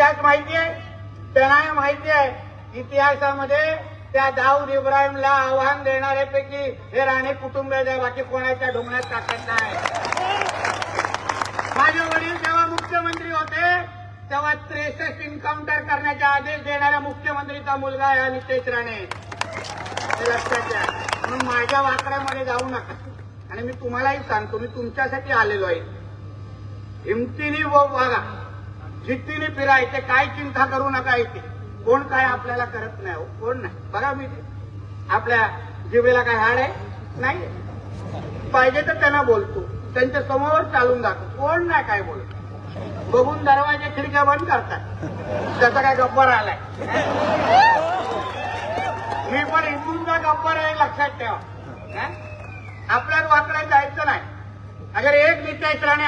त्याच माहिती आहे प्रणाम माहिती आहे. इतिहासामध्ये त्या दाऊद इब्राहिमला आव्हान देणाऱ्यापैकी हे राणे कुटुंब आहे बाकी कोणाच्या ढोंगण्यात टाकत नाही. माझे वडील जेव्हा मुख्यमंत्री होते तेव्हा त्रेसष्ट इन्काउंटर करण्याचे आदेश देणाऱ्या मुख्यमंत्रीचा मुलगा आहे नितेश राणे. हे लक्षात घ्या. म्हणून माझ्या वाकड्यामध्ये जाऊ नका. आणि मी तुम्हालाही सांगतो मी तुमच्यासाठी आलेलो आहे. हिमतीने व वागा जिद्दीने फिरायचे काय चिंता करू नका इथे. कोण काय आपल्याला करत नाही हो कोण नाही. बघा मी आपल्या जिबेला काय हाड आहे? नाही. पाहिजे तर त्यांना बोलतो. त्यांच्यासमोर चालून जातो. कोण नाही काय बोलतो. बघून दरवाजे खिडक्या बंद करतात. त्याचा काय गब्बर आलाय मी पण हिंदूंचा गब्बर आहे लक्षात ठेवा. आपल्याला आपल्याच वाकड्यात जायचं नाही. अगर एक नितेश आणि